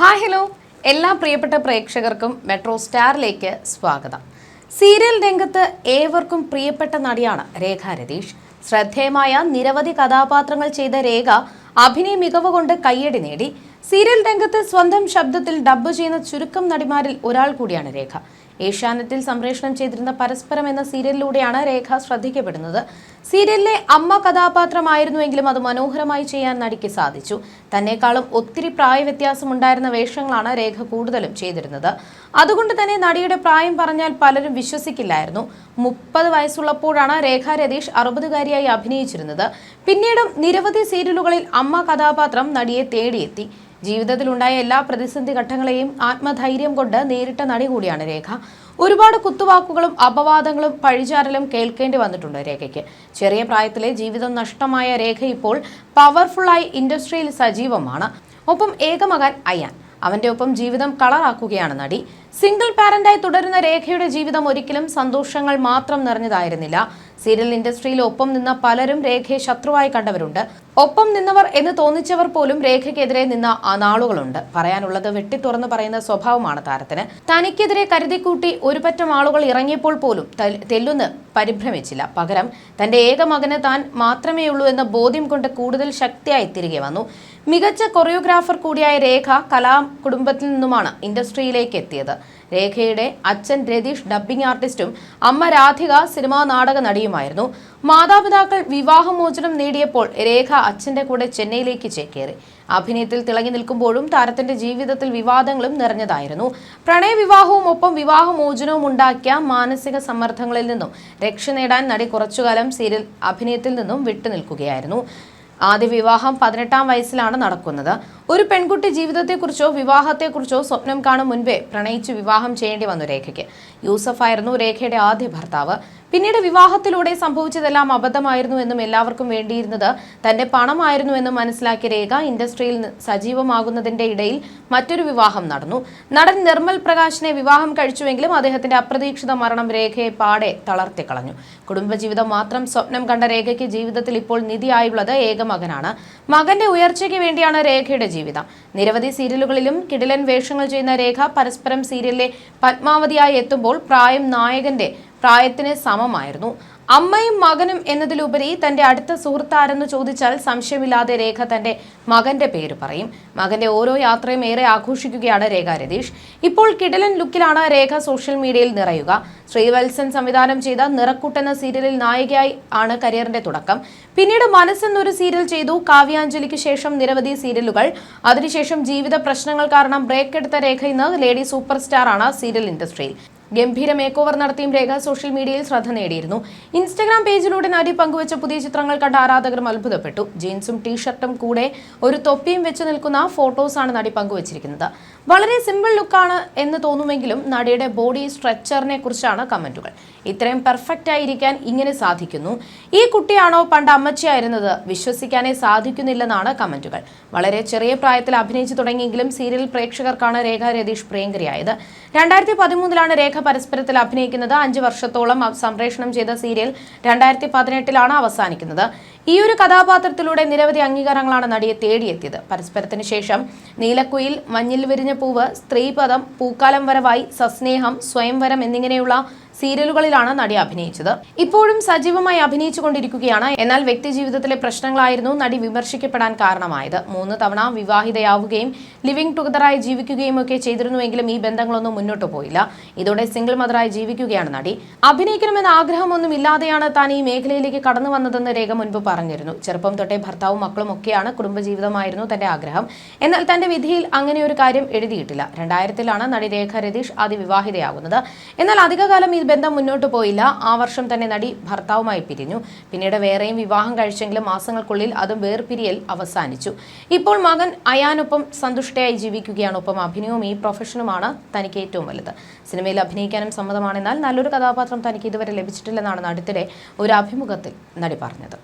Hi hello എല്ലാ പ്രിയപ്പെട്ട പ്രേക്ഷകർക്കും മെട്രോ സ്റ്റാറിലേക്ക് സ്വാഗതം. സീരിയൽ രംഗത്ത് ഏവർക്കും പ്രിയപ്പെട്ട നടിയാണ് രേഖ രതീഷ്. ശ്രദ്ധേയമായ നിരവധി കഥാപാത്രങ്ങൾ ചെയ്ത രേഖ അഭിനയ മികവ് കൊണ്ട് കയ്യടി നേടി. സീരിയൽ രംഗത്ത് സ്വന്തം ശബ്ദത്തിൽ ഡബ്ബ് ചെയ്യുന്ന ചുരുക്കം നടിമാരിൽ ഒരാൾ കൂടിയാണ് രേഖ. ഏഷ്യാനെറ്റിൽ സംപ്രേഷണം ചെയ്തിരുന്ന പരസ്പരം എന്ന സീരിയലിലൂടെയാണ് രേഖ ശ്രദ്ധിക്കപ്പെടുന്നത്. സീരിയലിലെ അമ്മ കഥാപാത്രമായിരുന്നുവെങ്കിലും അത് മനോഹരമായി ചെയ്യാൻ നടിക്ക് സാധിച്ചു. തന്നെക്കാളും ഒത്തിരി പ്രായ വ്യത്യാസമുണ്ടായിരുന്ന വേഷങ്ങളാണ് രേഖ കൂടുതലും ചെയ്തിരുന്നത്. അതുകൊണ്ട് തന്നെ നടിയുടെ പ്രായം പറഞ്ഞാൽ പലരും വിശ്വസിക്കില്ലായിരുന്നു. മുപ്പത് വയസ്സുള്ളപ്പോഴാണ് രേഖ രതീഷ് അറുപതുകാരിയായി അഭിനയിച്ചിരുന്നത്. പിന്നീടും നിരവധി സീരിയലുകളിൽ അമ്മ കഥാപാത്രം നടിയെ തേടിയെത്തി. ജീവിതത്തിലുണ്ടായ എല്ലാ പ്രതിസന്ധി ഘട്ടങ്ങളെയും ആത്മധൈര്യം കൊണ്ട് നേരിട്ട നടി കൂടിയാണ് രേഖ. ഒരുപാട് കുത്തുവാക്കുകളും അപവാദങ്ങളും പഴിചാരലും കേൾക്കേണ്ടി വന്നിട്ടുണ്ട് രേഖയ്ക്ക്. ചെറിയ പ്രായത്തിലെ ജീവിതം നഷ്ടമായ രേഖ ഇപ്പോൾ പവർഫുള്ളായി ഇൻഡസ്ട്രിയിൽ സജീവമാണ്. ഒപ്പം ഏകമകൻ അയ്യാൻ. അവന്റെ ഒപ്പം ജീവിതം കളറാക്കുകയാണ് നടി. സിംഗിൾ പാരന്റായി തുടരുന്ന രേഖയുടെ ജീവിതം ഒരിക്കലും സന്തോഷങ്ങൾ മാത്രം നിറഞ്ഞതായിരുന്നില്ല. സീരിയൽ ഇൻഡസ്ട്രിയിൽ ഒപ്പം നിന്ന പലരും രേഖയെ ശത്രുവായി കണ്ടവരുണ്ട്. ഒപ്പം നിന്നവർ എന്ന് തോന്നിച്ചവർ പോലും രേഖയ്ക്കെതിരെ നിന്ന ആ നാളുകളുണ്ട്. പറയാനുള്ളത് വെട്ടിത്തുറന്ന് പറയുന്ന സ്വഭാവമാണ് താരത്തിന്. തനിക്കെതിരെ കരുതിക്കൂട്ടി ഒരുപറ്റം ആളുകൾ ഇറങ്ങിയപ്പോൾ പോലും തെല്ലുന്ന് പരിഭ്രമിച്ചില്ല. പകരം തന്റെ ഏക മകന് താൻ മാത്രമേ ഉള്ളൂ എന്ന ബോധ്യം കൊണ്ട് കൂടുതൽ ശക്തിയായി തിരികെ വന്നു. മികച്ച കൊറിയോഗ്രാഫർ കൂടിയായ രേഖ കലാ കുടുംബത്തിൽ നിന്നുമാണ് ഇൻഡസ്ട്രിയിലേക്ക് എത്തിയത്. രേഖയുടെ അച്ഛൻ രതീഷ് ഡബ്ബിംഗ് ആർട്ടിസ്റ്റും അമ്മ രാധിക സിനിമാ നാടക നടിയുമായിരുന്നു. മാതാപിതാക്കൾ വിവാഹമോചനം നേടിയപ്പോൾ രേഖ അച്ഛന്റെ കൂടെ ചെന്നൈയിലേക്ക് ചേക്കേറി. അഭിനയത്തിൽ തിളങ്ങി നിൽക്കുമ്പോഴും താരത്തിന്റെ ജീവിതത്തിൽ വിവാദങ്ങളും നിറഞ്ഞതായിരുന്നു. പ്രണയവിവാഹവും ഒപ്പം വിവാഹമോചനവും ഉണ്ടാക്കിയ മാനസിക സമ്മർദ്ദങ്ങളിൽ നിന്നും രക്ഷ നേടാൻ നടി കുറച്ചുകാലം സീരിയൽ അഭിനയത്തിൽ നിന്നും വിട്ടുനിൽക്കുകയായിരുന്നു ആദ്യ വിവാഹം പതിനെട്ടാം വയസ്സിലാണ് നടക്കുന്നത്. ഒരു പെൺകുട്ടി ജീവിതത്തെക്കുറിച്ചോ വിവാഹത്തെക്കുറിച്ചോ സ്വപ്നം കാണും മുൻപേ പ്രണയിച്ച് വിവാഹം ചെയ്യേണ്ടി വന്നു രേഖയ്ക്ക്. യൂസഫായിരുന്നു രേഖയുടെ ആദ്യ ഭർത്താവ്. പിന്നീട് വിവാഹത്തിലൂടെ സംഭവിച്ചതെല്ലാം അബദ്ധമായിരുന്നു എന്നും എല്ലാവർക്കും വേണ്ടിയിരുന്നത്. തന്റെ പണമായിരുന്നു എന്നും മനസ്സിലാക്കിയ രേഖ ഇൻഡസ്ട്രിയിൽ സജീവമാകുന്നതിന്റെ ഇടയിൽ മറ്റൊരു വിവാഹം നടന്നു. നടൻ നിർമ്മൽ പ്രകാശിനെ വിവാഹം കഴിച്ചുവെങ്കിലും അദ്ദേഹത്തിന്റെ അപ്രതീക്ഷിത മരണം രേഖയെ പാടെ തളർത്തിക്കളഞ്ഞു കുടുംബജീവിതം മാത്രം സ്വപ്നം കണ്ട രേഖയ്ക്ക് ജീവിതത്തിൽ ഇപ്പോൾ നിധിയായുള്ളത് ഏക മകനാണ്. മകന്റെ ഉയർച്ചയ്ക്ക് വേണ്ടിയാണ് രേഖയുടെ ജീവിതം. നിരവധി സീരിയലുകളിലും കിടിലൻ വേഷങ്ങൾ ചെയ്യുന്ന രേഖ പരസ്പരം സീരിയലിലെ പത്മാവതിയായി എത്തുമ്പോൾ പ്രായം നായകന്റെ പ്രായത്തിന് സമമായിരുന്നു. അമ്മയും മകനും എന്നതിലുപരി തന്റെ അടുത്ത സുഹൃത്താരെന്ന് ചോദിച്ചാൽ സംശയമില്ലാതെ രേഖ തന്റെ മകന്റെ പേര് പറയും. മകന്റെ ഓരോ യാത്രയും ഏറെ ആഘോഷിക്കുകയാണ് രേഖ രതീഷ്. ഇപ്പോൾ കിടലൻ ലുക്കിലാണ് രേഖ സോഷ്യൽ മീഡിയയിൽ നിറയുക. ശ്രീവത്സൻ സംവിധാനം ചെയ്ത നിറക്കൂട്ട് എന്ന സീരിയലിൽ നായികയായി ആണ് കരിയറിന്റെ തുടക്കം. പിന്നീട് മനസ്സെന്നൊരു സീരിയൽ ചെയ്തു. കാവ്യാഞ്ജലിക്ക് ശേഷം നിരവധി സീരിയലുകൾ. അതിനുശേഷം ജീവിത പ്രശ്നങ്ങൾ കാരണം ബ്രേക്ക് എടുത്ത രേഖ ഇന്ന് ലേഡി സൂപ്പർ സ്റ്റാർ ആണ് സീരിയൽ ഇൻഡസ്ട്രിയിൽ. ഗംഭീര മേക്ക് ഓവർ നടത്തിയും രേഖ സോഷ്യൽ മീഡിയയിൽ ശ്രദ്ധ നേടിയിരുന്നു. ഇൻസ്റ്റഗ്രാം പേജിലൂടെ നടി പങ്കുവച്ച പുതിയ ചിത്രങ്ങൾ കണ്ട ആരാധകർ അത്ഭുതപ്പെട്ടു. ജീൻസും ടീഷർട്ടും കൂടെ ഒരു തൊപ്പിയും വെച്ച് നിൽക്കുന്ന ഫോട്ടോസാണ് നടി പങ്കുവച്ചിരിക്കുന്നത്. വളരെ സിമ്പിൾ ലുക്കാണ് എന്ന് തോന്നുമെങ്കിലും നടിയുടെ ബോഡി സ്ട്രെച്ചറിനെ കുറിച്ചാണ് കമന്റുകൾ. ഇത്രയും പെർഫെക്റ്റ് ആയിരിക്കാൻ ഇങ്ങനെ സാധിക്കുന്നു. ഈ കുട്ടിയാണോ പണ്ട് അമ്മച്ചിയായിരുന്നത്? വിശ്വസിക്കാനേ സാധിക്കുന്നില്ലെന്നാണ് കമന്റുകൾ. വളരെ ചെറിയ പ്രായത്തിൽ അഭിനയിച്ചു തുടങ്ങിയെങ്കിലും സീരിയൽ പ്രേക്ഷകർക്കാണ് രേഖ രതീഷ് പ്രിയങ്കരിയായത്. രണ്ടായിരത്തി പതിമൂന്നിലാണ് രേഖ പരസ്പരത്തിൽ അഭിനയിക്കുന്നത് അഞ്ച് വർഷത്തോളം സംപ്രേഷണം ചെയ്ത സീരിയൽ രണ്ടായിരത്തി പതിനെട്ടിലാണ് അവസാനിക്കുന്നത്. ഈ ഒരു കഥാപാത്രത്തിലൂടെ നിരവധി അംഗീകാരങ്ങളാണ് നടിയെ തേടിയെത്തിയത്. പരസ്പരത്തിന് ശേഷം നീലക്കുയിൽ മഞ്ഞിൽ വിരിഞ്ഞ പൂവ് സ്ത്രീപദം പൂക്കാലം വരവായി സസ്നേഹം സ്വയംവരം എന്നിങ്ങനെയുള്ള സീരിയലുകളിലാണ് നടി അഭിനയിച്ചത്. ഇപ്പോഴും സജീവമായി അഭിനയിച്ചു കൊണ്ടിരിക്കുകയാണ് എന്നാൽ വ്യക്തി ജീവിതത്തിലെ പ്രശ്നങ്ങളായിരുന്നു നടി വിമർശിക്കപ്പെടാൻ കാരണമായത്. മൂന്ന് തവണ വിവാഹിതയാവുകയും ലിവിംഗ് ടുഗദറായി ജീവിക്കുകയും ഒക്കെ ചെയ്തിരുന്നുവെങ്കിലും ഈ ബന്ധങ്ങളൊന്നും മുന്നോട്ട് പോയില്ല. ഇതോടെ സിംഗിൾ മദറായി ജീവിക്കുകയാണ് നടി. അഭിനയിക്കണമെന്ന ആഗ്രഹമൊന്നും ഇല്ലാതെയാണ് താൻ ഈ മേഖലയിലേക്ക് കടന്നു വന്നതെന്ന് രേഖ മുൻപ് പറഞ്ഞിരുന്നു. ചെറുപ്പം തൊട്ടേ ഭർത്താവും മക്കളും ഒക്കെയാണ് കുടുംബജീവിതമായിരുന്നു തന്റെ ആഗ്രഹം. എന്നാൽ തന്റെ വിധിയിൽ അങ്ങനെ ഒരു കാര്യം എഴുതിയിട്ടില്ല. രണ്ടായിരത്തിലാണ് നടി രേഖ രതീഷ് ആദ്യ വിവാഹിതയാകുന്നത്. എന്നാൽ അധികകാലം ഈ ബന്ധം മുന്നോട്ട് പോയില്ല. ആ വർഷം തന്നെ നടി ഭർത്താവുമായി പിരിഞ്ഞു. പിന്നീട് വേറെയും വിവാഹം കഴിച്ചെങ്കിലും മാസങ്ങൾക്കുള്ളിൽ അതും വേർപിരിയൽ അവസാനിച്ചു. ഇപ്പോൾ മകൻ അയാനൊപ്പം സന്തുഷ്ടയായി ജീവിക്കുകയാണ്. ഒപ്പം അഭിനയവും ഈ പ്രൊഫഷനുമാണ് തനിക്ക് ഏറ്റവും വലുത്. സിനിമയിൽ അഭിനയിക്കാനും സമ്മതമാണെന്നാൽ നല്ലൊരു കഥാപാത്രം തനിക്ക് ഇതുവരെ ലഭിച്ചിട്ടില്ലെന്നാണ് അടുത്തിടെ ഒരു അഭിമുഖത്തിൽ നടി പറഞ്ഞത്.